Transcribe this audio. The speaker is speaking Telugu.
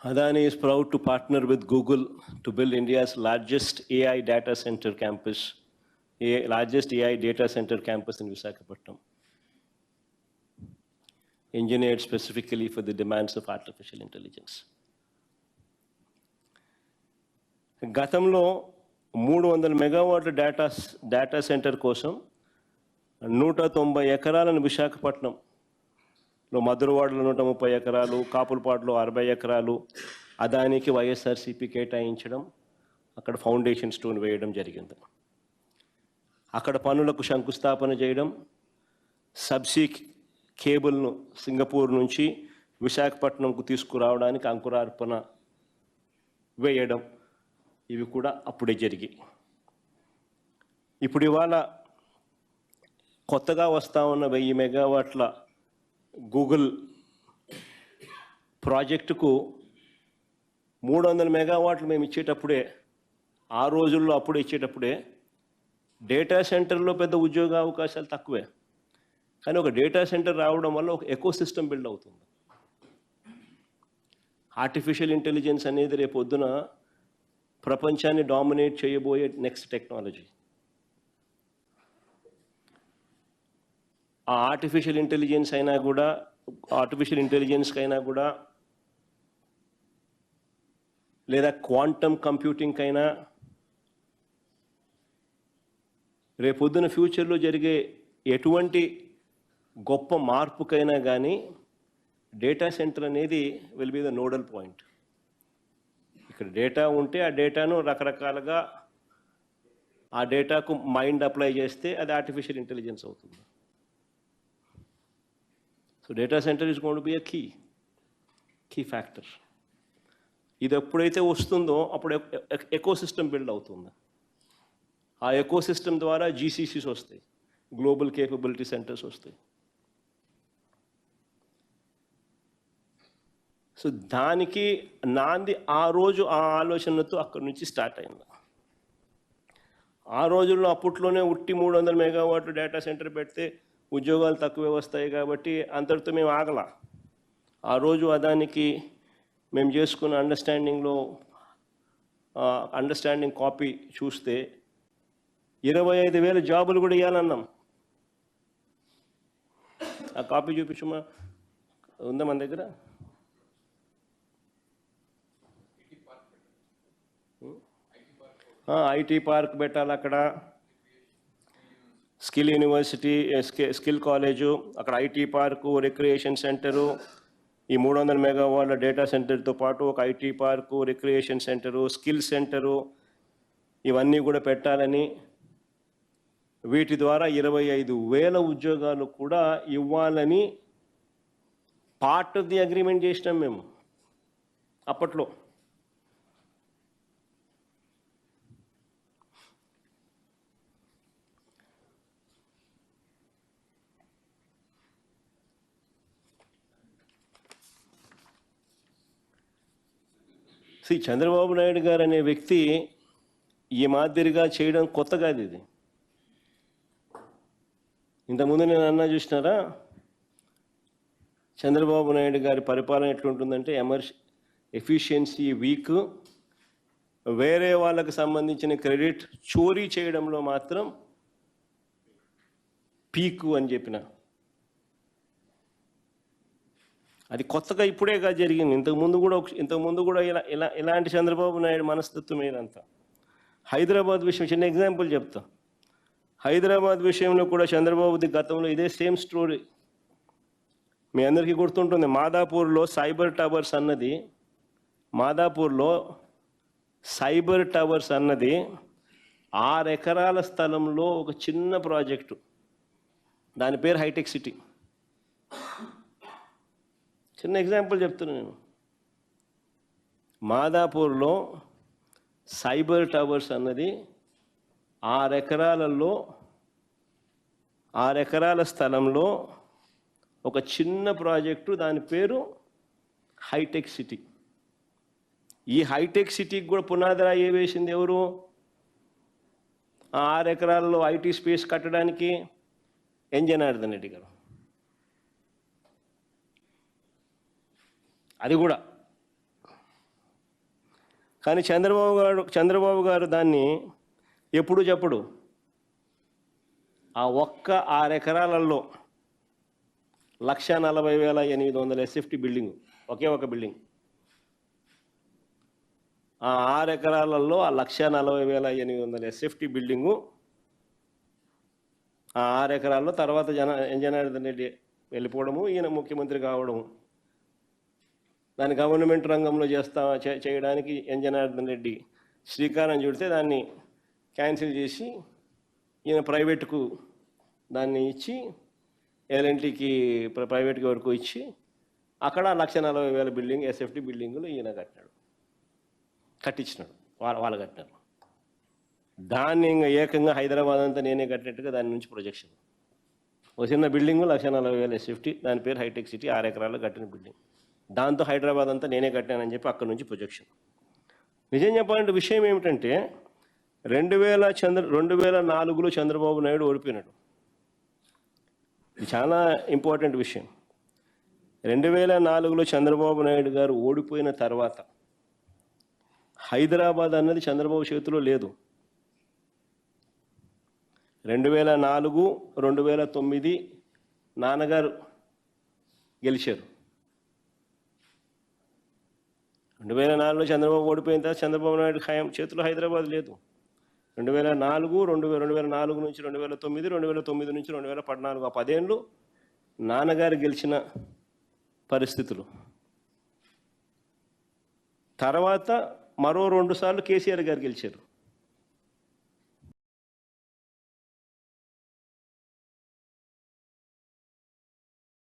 Adani is proud to partner with Google to build India's largest AI data center campus, a largest AI data center campus in Visakhapatnam, engineered specifically for the demands of artificial intelligence. గతంలో మూడు వందల మెగావాట్ల డేటా డేటా సెంటర్ కోసం నూట తొంభై ఎకరాలను విశాఖపట్నంలో మధురవాడలో నూట ముప్పై ఎకరాలు కాపులపాడులో అరవై ఎకరాలు అదానికి వైఎస్ఆర్సీపీ కేటాయించడం అక్కడ ఫౌండేషన్ స్టోన్ వేయడం జరిగింది. అక్కడ పనులకు శంకుస్థాపన చేయడం సబ్సీ కేబుల్ను సింగపూర్ నుంచి విశాఖపట్నంకు తీసుకురావడానికి అంకురార్పణ వేయడం ఇవి కూడా అప్పుడే జరిగి. ఇప్పుడు ఇవాళ కొత్తగా వస్తా ఉన్న వెయ్యి మెగావాట్ల గూగుల్ ప్రాజెక్టుకు మూడు వందల మెగావాట్లు మేము ఇచ్చేటప్పుడే ఆ రోజుల్లో అప్పుడు ఇచ్చేటప్పుడే డేటా సెంటర్లో పెద్ద ఉద్యోగ అవకాశాలు తక్కువే. కానీ ఒక డేటా సెంటర్ రావడం వల్ల ఒక ఎకో సిస్టమ్ బిల్డ్ అవుతుంది. ఆర్టిఫిషియల్ ఇంటెలిజెన్స్ అనేది రేపు పొద్దున ప్రపంచాన్ని డామినేట్ చేయబోయే నెక్స్ట్ టెక్నాలజీ. ఆ ఆర్టిఫిషియల్ ఇంటెలిజెన్స్ అయినా కూడా ఆర్టిఫిషియల్ ఇంటెలిజెన్స్కి అయినా కూడా లేదా క్వాంటమ్ కంప్యూటింగ్కి అయినా రేపొద్దున ఫ్యూచర్లో జరిగే ఎటువంటి గొప్ప మార్పుకైనా కానీ డేటా సెంటర్ అనేది will be the nodal point ఇక్కడ డేటా ఉంటే ఆ డేటాను రకరకాలుగా ఆ డేటాకు మైండ్ అప్లై చేస్తే అది ఆర్టిఫిషియల్ ఇంటెలిజెన్స్ అవుతుంది. So data centre is gonna be a key key factor ఇది ఎప్పుడైతే వస్తుందో అప్పుడు ఎకో సిస్టమ్ బిల్డ్ అవుతుంది. ఆ ఎకో సిస్టమ్ ద్వారా జీసీసీస్ వస్తాయి. గ్లోబల్ కేపబిలిటీ సెంటర్స్ వస్తాయి. సో దానికి నాంది ఆ రోజు ఆ ఆలోచనతో అక్కడి నుంచి స్టార్ట్ అయింది. ఆ రోజుల్లో అప్పట్లోనే ఉట్టి మూడు వందల మెగావాట్లు డేటా సెంటర్ పెడితే ఉద్యోగాలు తక్కువే వస్తాయి కాబట్టి అంతటితో మేము ఆగల. ఆ రోజు అదానికి మేము చేసుకున్న అండర్స్టాండింగ్లో అండర్స్టాండింగ్ కాపీ చూస్తే ఇరవై ఐదు వేల జాబులు కూడా ఇవ్వాలన్నాం ఆ కాపీ చూపించమా? ఉందా మన దగ్గర? ఐటీ పార్క్ పెట్టాలి అక్కడ. స్కిల్ యూనివర్సిటీ స్కిల్ కాలేజు అక్కడ ఐటీ పార్కు రిక్రియేషన్ సెంటరు ఈ మూడు వందల మెగావాట్ల డేటా సెంటర్తో పాటు ఒక IT park recreation centre skill centre ఇవన్నీ కూడా పెట్టాలని వీటి ద్వారా ఇరవై ఐదు వేల ఉద్యోగాలు కూడా ఇవ్వాలని పార్ట్ ఆఫ్ ది అగ్రిమెంట్ చేసినాం మేము. అప్పట్లో శ్రీ చంద్రబాబు నాయుడు గారు అనే వ్యక్తి ఈ మాదిరిగా చేయడం కొత్త కాదు ఇది. ఇంతకుముందు నేను అన్నా చూసినారా? చంద్రబాబు నాయుడు గారి పరిపాలన ఎట్లుంటుందంటే ఎమర్ష ఎఫిషియన్సీ వీక్. వేరే వాళ్ళకు సంబంధించిన క్రెడిట్ చోరీ చేయడంలో మాత్రం పీకు అని చెప్పిన. అది కొత్తగా ఇప్పుడేగా జరిగింది. ఇంతకుముందు కూడా ఇంతకుముందు కూడా ఇలా ఇలా ఇలాంటి చంద్రబాబు నాయుడు మనస్తత్వం ఏదంతా హైదరాబాద్ విషయం చిన్న ఎగ్జాంపుల్ చెప్తా. హైదరాబాద్ విషయంలో కూడా చంద్రబాబుది గతంలో ఇదే సేమ్ స్టోరీ. మీ అందరికీ గుర్తుంటుంది మాదాపూర్లో సైబర్ టవర్స్ అన్నది మాదాపూర్లో సైబర్ టవర్స్ అన్నది ఆరు ఎకరాల స్థలంలో ఒక చిన్న ప్రాజెక్టు. దాని పేరు హైటెక్ సిటీ. చిన్న ఎగ్జాంపుల్ చెప్తున్నాను నేను. మాదాపూర్లో సైబర్ టవర్స్ అన్నది ఆరు ఎకరాలలో ఆరు ఎకరాల స్థలంలో ఒక చిన్న ప్రాజెక్టు దాని పేరు హైటెక్ సిటీ. ఈ హైటెక్ సిటీకి కూడా పునాదిరా ఏ వేసింది ఎవరు? ఆ ఆరు ఎకరాల్లో ఐటీ స్పేస్ కట్టడానికి ఎన్ జనార్దన్ రెడ్డి గారు. అది కూడా. కానీ చంద్రబాబు గారు చంద్రబాబు గారు దాన్ని ఎప్పుడు చెప్పడు? ఆ ఒక్క ఆరు ఎకరాలలో లక్ష నలభై వేల ఎనిమిది వందల ఎస్ఎఫ్టీ బిల్డింగ్ ఒకే ఒక బిల్డింగ్. ఆ ఆరు ఎకరాలలో ఆ లక్ష నలభై వేల ఎనిమిది వందల ఎస్ఎఫ్టీ బిల్డింగు ఆ ఆరు ఎకరాల్లో తర్వాత జన జనార్దన్ రెడ్డి వెళ్ళిపోవడము ఈయన ముఖ్యమంత్రి కావడము. దాన్ని గవర్నమెంట్ రంగంలో చేస్తా చేయడానికి ఎన్ జనార్దన్ రెడ్డి శ్రీకారం చుడితే దాన్ని క్యాన్సిల్ చేసి ఈయన ప్రైవేట్కు దాన్ని ఇచ్చి ఎల్ఎన్టీకి ప్రైవేట్కి వరకు ఇచ్చి అక్కడ లక్ష నలభై వేల బిల్డింగ్ ఎస్ఎఫ్టీ బిల్డింగులు ఈయన కట్టినాడు. కట్టించినాడు. వాళ్ళ వాళ్ళు కట్టినారు. దాన్ని ఇంకా ఏకంగా హైదరాబాద్ అంతా నేనే కట్టినట్టుగా దాని నుంచి ప్రొజెక్షన్. ఒక చిన్న బిల్డింగ్ లక్ష నలభై వేల ఎస్ఎఫ్టీ దాని పేరు హైటెక్ సిటీ ఆరు ఎకరాల్లో కట్టిన బిల్డింగ్. దాంతో హైదరాబాద్ అంతా నేనే కట్టానని చెప్పి అక్కడ నుంచి ప్రొజెక్షన్ నిజం చెప్పాలంటే విషయం ఏమిటంటే రెండు వేల చంద్ర రెండు వేల నాలుగులో చంద్రబాబు నాయుడు ఓడిపోయినాడు. ఇది చాలా ఇంపార్టెంట్ విషయం. రెండు వేల నాలుగులో చంద్రబాబు నాయుడు గారు ఓడిపోయిన తర్వాత హైదరాబాద్ అన్నది చంద్రబాబు చేతిలో లేదు. రెండు వేల నాలుగు రెండు వేల తొమ్మిది నాన్నగారు గెలిచారు. రెండు వేల నాలుగులో చంద్రబాబు ఓడిపోయిన తర్వాత చంద్రబాబు నాయుడు ఖాయం చేతిలో హైదరాబాద్ లేదు. రెండు వేల నాలుగు రెండు వేల రెండు వేల నాలుగు నుంచి రెండు వేల తొమ్మిది రెండు వేల తొమ్మిది నుంచి రెండు వేల పద్నాలుగు ఆ పదేళ్ళు నాన్నగారు గెలిచిన పరిస్థితులు. తర్వాత మరో రెండు సార్లు కేసీఆర్ గారు గెలిచారు.